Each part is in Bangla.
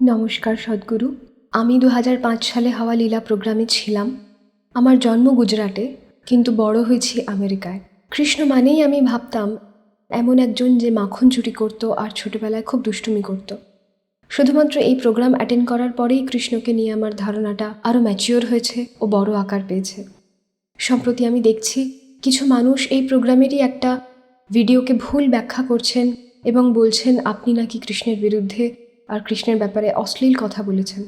নমস্কার সদ্গুরু। আমি দু হাজার পাঁচ সালে হাওয়া লীলা প্রোগ্রামে ছিলাম। আমার জন্ম গুজরাটে, কিন্তু বড় হয়েছি আমেরিকায়। কৃষ্ণ মানেই আমি ভাবতাম, এমন একজন যে মাখন চুরি করতো আর ছোটবেলায় খুব দুষ্টুমি করতো। শুধুমাত্র এই প্রোগ্রাম অ্যাটেন্ড করার পরেই কৃষ্ণকে নিয়ে আমার ধারণাটা আরও ম্যাচিওর হয়েছে ও বড় আকার পেয়েছে। সম্প্রতি আমি দেখছি, কিছু মানুষ এই প্রোগ্রামেরই একটা ভিডিওকে ভুল ব্যাখ্যা করছেন এবং বলছেন, আপনি নাকি কৃষ্ণের বিরুদ্ধে আর কৃষ্ণের ব্যাপারে অশ্লীল কথা বলেছেন।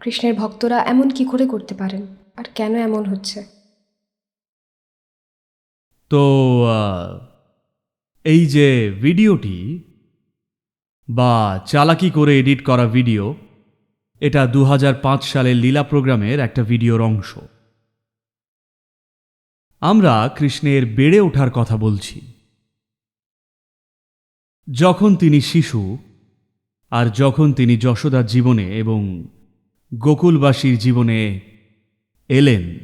কৃষ্ণের ভক্তরা এমন কি করে করতে পারেন? আর কেন এমন হচ্ছে? তো এই যে ভিডিওটি বা চালাকি করে এডিট করা ভিডিও, এটা দু হাজার পাঁচ সালের লীলা প্রোগ্রামের একটা ভিডিওর অংশ। আমরা কৃষ্ণের বেড়ে ওঠার কথা বলছি। যখন তিনি শিশু আর যখন তিনি যশোদার জীবনে এবং গোকুলবাসীর জীবনে এলেন,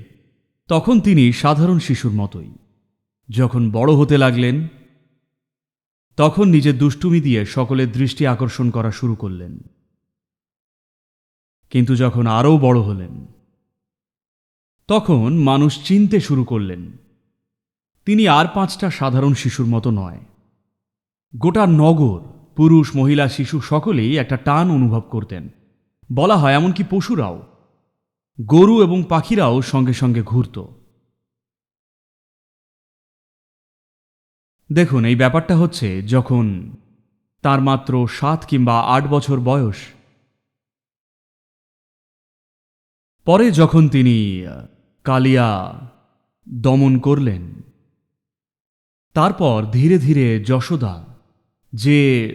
তখন তিনি সাধারণ শিশুর মতোই। যখন বড় হতে লাগলেন, তখন নিজের দুষ্টুমি দিয়ে সকলের দৃষ্টি আকর্ষণ করা শুরু করলেন। কিন্তু যখন আরও বড় হলেন, তখন মানুষ চিনতে শুরু করলেন, তিনি আর পাঁচটা সাধারণ শিশুর মতো নয়, গোটা নগর পুরুষ, মহিলা, শিশু সকলেই একটা টান অনুভব করতেন। বলা হয় এমনকি পশুরাও। গরু এবং পাখিরাও সঙ্গে সঙ্গে ঘুরত। দেখুন, এই ব্যাপারটা হচ্ছে যখন তার মাত্র সাত কিংবা আট বছর বয়স, পরে যখন তিনি কালিয়া দমন করলেন, তারপর ধীরে ধীরে যশোদা যে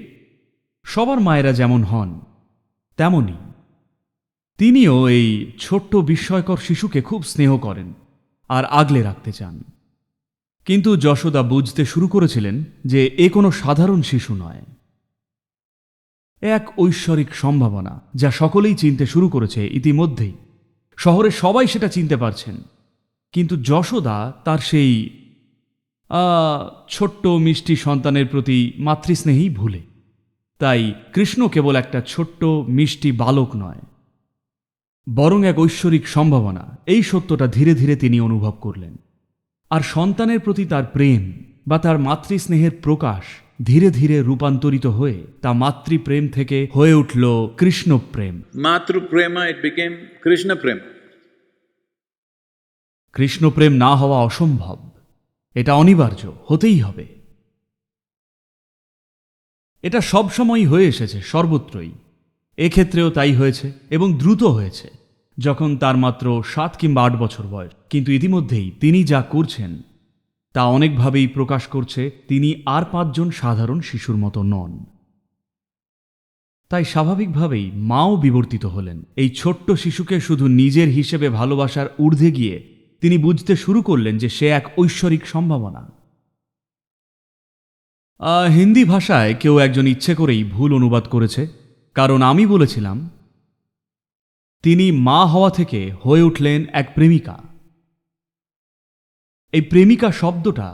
সবার মায়েরা যেমন হন তেমনই তিনিও এই ছোট্ট বিস্ময়কর শিশুকে খুব স্নেহ করেন আর আগলে রাখতে চান। কিন্তু যশোদা বুঝতে শুরু করেছিলেন যে এ কোনো সাধারণ শিশু নয়। এক ঐশ্বরিক সম্ভাবনা যা সকলেই চিনতে শুরু করেছে ইতিমধ্যেই। শহরে সবাই সেটা চিনতে পারছেন। কিন্তু যশোদা তার সেই ছোট্ট মিষ্টি সন্তানের প্রতি মাতৃস্নেহেই ভুলে। তাই কৃষ্ণ কেবল একটা ছোট্ট মিষ্টি বালক নয় বরং এক ঐশ্বরিক সম্ভাবনা। এই সত্যটা ধীরে ধীরে তিনি অনুভব করলেন। আর সন্তানের প্রতি তার প্রেম বা তার মাতৃস্নেহের প্রকাশ ধীরে ধীরে রূপান্তরিত হয়ে তা মাতৃপ্রেম থেকে হয়ে উঠল কৃষ্ণপ্রেম। Matru Prema, it became Krishna Prema. কৃষ্ণপ্রেম না হওয়া অসম্ভব। এটা অনিবার্য, হতেই হবে। এটা সবসময়ই হয়ে এসেছে, সর্বত্রই। এক্ষেত্রেও তাই হয়েছে এবং দ্রুত হয়েছে, যখন তার মাত্র সাত কিংবা আট বছর বয়স। কিন্তু ইতিমধ্যেই তিনি যা করছেন, তা অনেকভাবেই প্রকাশ করছে তিনি আর পাঁচজন সাধারণ শিশুর মতো নন। তাই স্বাভাবিকভাবেই মাও বিবর্তিত হলেন। এই ছোট্ট শিশুকে শুধু নিজের হিসেবে ভালোবাসার ঊর্ধ্বে গিয়ে তিনি বুঝতে শুরু করলেন যে সে এক ঐশ্বরিক সম্ভাবনা। হিন্দি ভাষায় কেউ একজন ইচ্ছে করেই ভুল অনুবাদ করেছে, কারণ আমি বলেছিলাম, তিনি মা হওয়া থেকে হয়ে উঠলেন এক প্রেমিকা। এই প্রেমিকা শব্দটা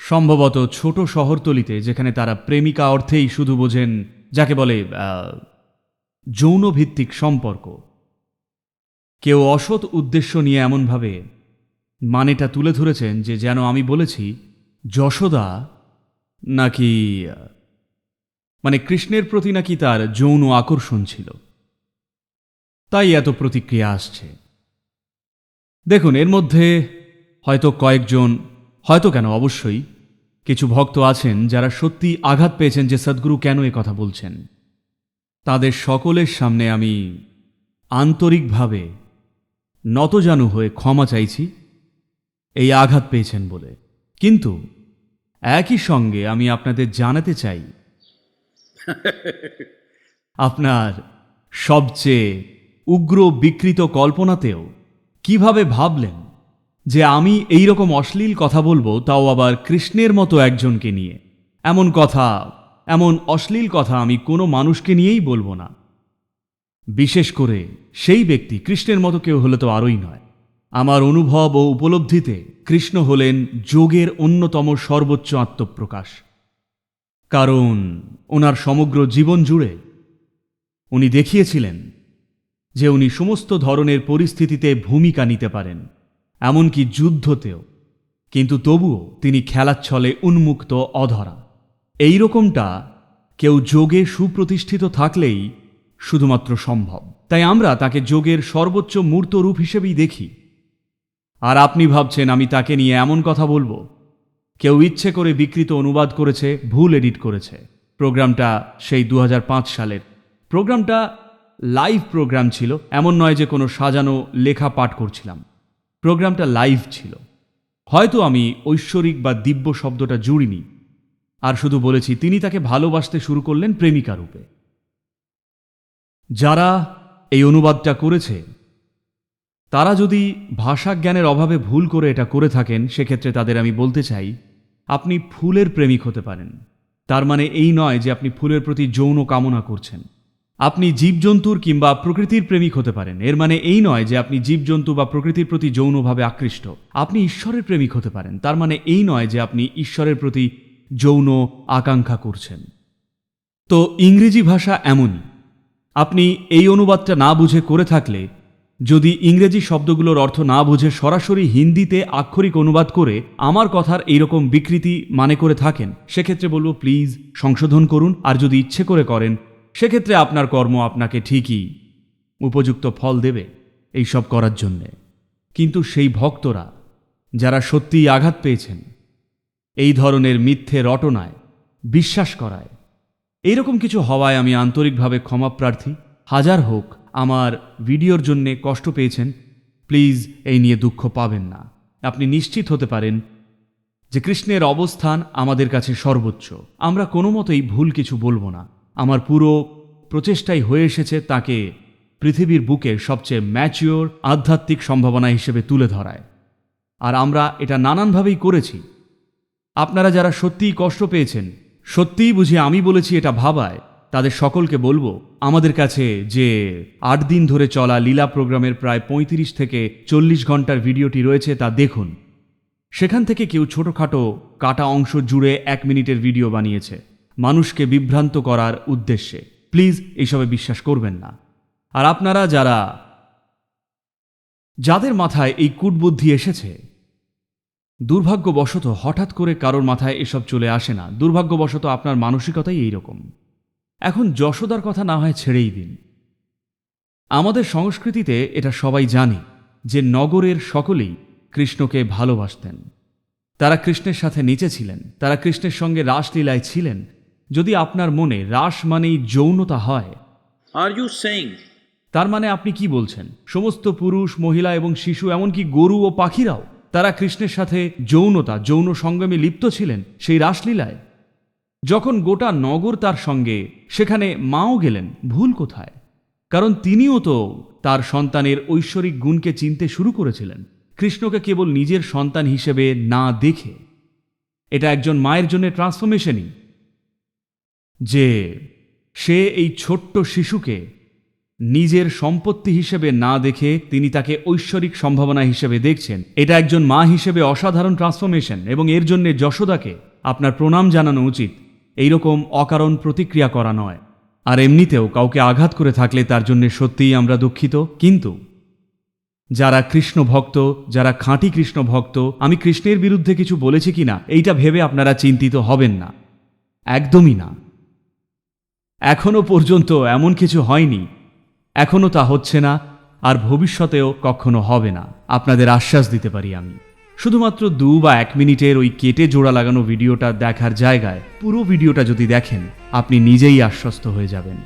সম্ভবত ছোট শহরতলিতে যেখানে তারা প্রেমিকা অর্থেই শুধু বোঝেন, যাকে বলে যৌনভিত্তিক সম্পর্ক। কেউ অসৎ উদ্দেশ্য নিয়ে এমনভাবে মানেটা তুলে ধরেছেন যে যেন আমি বলেছি, যশোদা নাকি মানে কৃষ্ণের প্রতি নাকি তার যৌন আকর্ষণ ছিল। তাই এত প্রতিক্রিয়া আসছে। দেখুন, এর মধ্যে হয়তো কয়েকজন, হয়তো কেন অবশ্যই কিছু ভক্ত আছেন যারা সত্যি আঘাত পেয়েছেন যে সদ্গুরু কেন এ কথা বলছেন। তাদের সকলের সামনে আমি আন্তরিকভাবে নতজানু হয়ে ক্ষমা চাইছি, এই আঘাত পেয়েছেন বলে। কিন্তু একই সঙ্গে আমি আপনাদের জানাতে চাই, আপনার সবচেয়ে উগ্র বিকৃত কল্পনাতেও কীভাবে ভাবলেন যে আমি এই রকম অশ্লীল কথা বলব, তাও আবার কৃষ্ণের মতো একজনকে নিয়ে? এমন কথা, এমন অশ্লীল কথা আমি কোনো মানুষকে নিয়েই বলব না। বিশেষ করে সেই ব্যক্তি কৃষ্ণের মতো কেউ হলে তো আরই নয়। আমার অনুভব ও উপলব্ধিতে কৃষ্ণ হলেন যোগের অন্যতম সর্বোচ্চ আত্মপ্রকাশ। কারণ ওনার সমগ্র জীবন জুড়ে উনি দেখিয়েছিলেন যে উনি সমস্ত ধরনের পরিস্থিতিতে ভূমিকা নিতে পারেন, এমনকি যুদ্ধতেও। কিন্তু তবুও তিনি খেলার ছলে উন্মুক্ত অধরা। এই রকমটা কেউ যোগে সুপ্রতিষ্ঠিত থাকলেই শুধুমাত্র সম্ভব। তাই আমরা তাকে যোগের সর্বোচ্চ মূর্ত রূপ হিসেবেই দেখি। আর আপনি ভাবছেন আমি তাকে নিয়ে এমন কথা বলব? কেউ ইচ্ছে করে বিকৃত অনুবাদ করেছে, ভুল এডিট করেছে। প্রোগ্রামটা সেই দু হাজার পাঁচ সালের। প্রোগ্রামটা লাইভ প্রোগ্রাম ছিল, এমন নয় যে কোনো সাজানো লেখা পাঠ করছিলাম। প্রোগ্রামটা লাইভ ছিল। হয়তো আমি ঐশ্বরিক বা দিব্য শব্দটা জুড়িনি। আর শুধু বলেছি, তিনি তাকে ভালোবাসতে শুরু করলেন প্রেমিকা রূপে। যারা এই অনুবাদটা করেছে, তারা যদি ভাষা জ্ঞানের অভাবে ভুল করে এটা করে থাকেন, সেক্ষেত্রে তাদের আমি বলতে চাই, আপনি ফুলের প্রেমিক হতে পারেন। তার মানে এই নয় যে আপনি ফুলের প্রতি যৌন কামনা করছেন। আপনি জীবজন্তুর কিংবা প্রকৃতির প্রেমিক হতে পারেন। এর মানে এই নয় যে আপনি জীবজন্তু বা প্রকৃতির প্রতি যৌনভাবে আকৃষ্ট। আপনি ঈশ্বরের প্রেমিক হতে পারেন। তার মানে এই নয় যে আপনি ঈশ্বরের প্রতি যৌন আকাঙ্ক্ষা করছেন। তো ইংরেজি ভাষা এমনই। আপনি এই অনুবাদটা না বুঝে করে থাকলে, যদি ইংরেজি শব্দগুলোর অর্থ না বুঝে সরাসরি হিন্দিতে আক্ষরিক অনুবাদ করে আমার কথার এইরকম বিকৃতি মানে করে থাকেন, সেক্ষেত্রে বলব প্লিজ সংশোধন করুন, আর যদি ইচ্ছে করে করেন, সেক্ষেত্রে আপনার কর্ম আপনাকে ঠিকই উপযুক্ত ফল দেবে এই সব করার জন্যে। কিন্তু সেই ভক্তরা, যারা সত্যিই আঘাত পেয়েছেন, এই ধরনের মিথ্যে রটনায় বিশ্বাস করায় এইরকম কিছু হওয়ায় আমি আন্তরিকভাবে ক্ষমা প্রার্থী। হাজার হোক আমার ভিডিওর জন্যে কষ্ট পেয়েছেন, প্লিজ এই নিয়ে দুঃখ পাবেন না। আপনি নিশ্চিত হতে পারেন যে কৃষ্ণের অবস্থান আমাদের কাছে সর্বোচ্চ। আমরা কোনো মতেই ভুল কিছু বলব না। আমার পুরো প্রচেষ্টাই হয়ে এসেছে তাকে পৃথিবীর বুকে সবচেয়ে ম্যাচিওর, আধ্যাত্মিক সম্ভাবনা হিসেবে তুলে ধরায়। আর আমরা এটা নানানভাবেই করেছি। আপনারা যারা সত্যিই কষ্ট পেয়েছেন সত্যিই বুঝি আমি বলেছি এটা ভাবায়। তাদের সকলকে বলব, আমাদের কাছে যে আট দিন ধরে চলা লীলা প্রোগ্রামের প্রায় ৩৫ থেকে চল্লিশ ঘণ্টার ভিডিওটি রয়েছে তা দেখুন। সেখান থেকে কেউ ছোটোখাটো কাটা অংশ জুড়ে এক মিনিটের ভিডিও বানিয়েছে। মানুষকে বিভ্রান্ত করার উদ্দেশ্যে। প্লিজ এইসবে বিশ্বাস করবেন না। আর আপনারা যারা, যাদের মাথায় এই কূটবুদ্ধি এসেছে দুর্ভাগ্যবশত হঠাৎ করে কারোর মাথায় এসব চলে আসে না। দুর্ভাগ্যবশত আপনার মানসিকতাই এই রকম এখন যশোদার কথা না হয় ছেড়েই দিন। আমাদের সংস্কৃতিতে এটা সবাই জানে যে নগরের সকলেই কৃষ্ণকে ভালোবাসতেন। তারা কৃষ্ণের সাথে নিচে ছিলেন তারা কৃষ্ণের সঙ্গে রাসলীলায় ছিলেন। যদি আপনার মনে রাস মানেই যৌনতা হয় you saying? তার মানে আপনি কি বলছেন? সমস্ত পুরুষ মহিলা এবং শিশু এমনকি গরু ও পাখিরাও তারা কৃষ্ণের সাথে যৌনতা, যৌন সঙ্গমে লিপ্ত ছিলেন সেই রাসলীলায়। যখন গোটা নগর তার সঙ্গে, সেখানে মাও গেলেন, ভুল কোথায়? কারণ তিনিও তো তার সন্তানের ঐশ্বরিক গুণকে চিনতে শুরু করেছিলেন। কৃষ্ণকে কেবল নিজের সন্তান হিসেবে না দেখে। এটা একজন মায়ের জন্য ট্রান্সফরমেশনই যে সে এই ছোট্ট শিশুকে নিজের সম্পত্তি হিসেবে না দেখে তিনি তাকে ঐশ্বরিক সম্ভাবনা হিসেবে দেখছেন। এটা একজন মা হিসেবে অসাধারণ ট্রান্সফরমেশন এবং এর জন্য যশোদাকে আপনার প্রণাম জানানো উচিত। এইরকম অকারণ প্রতিক্রিয়া করা নয়। আর এমনিতেও কাউকে আঘাত করে থাকলে তার জন্য সত্যিই আমরা দুঃখিত। কিন্তু যারা কৃষ্ণ ভক্ত, যারা খাঁটি কৃষ্ণ ভক্ত, আমি কৃষ্ণের বিরুদ্ধে কিছু বলেছি কিনা, এইটা ভেবে আপনারা চিন্তিত হবেন না। একদমই না। এখনও পর্যন্ত এমন কিছু হয়নি। এখনও তা হচ্ছে না, আর ভবিষ্যতেও কখনো হবে না। আপনাদের আশ্বাস দিতে পারি আমি। শুধুমাত্র দু বা এক মিনিটের ওই কেটে জোড়া লাগানো ভিডিওটা দেখার জায়গায় পুরো ভিডিওটা যদি দেখেন, আপনি নিজেই আশ্বস্ত হয়ে যাবেন।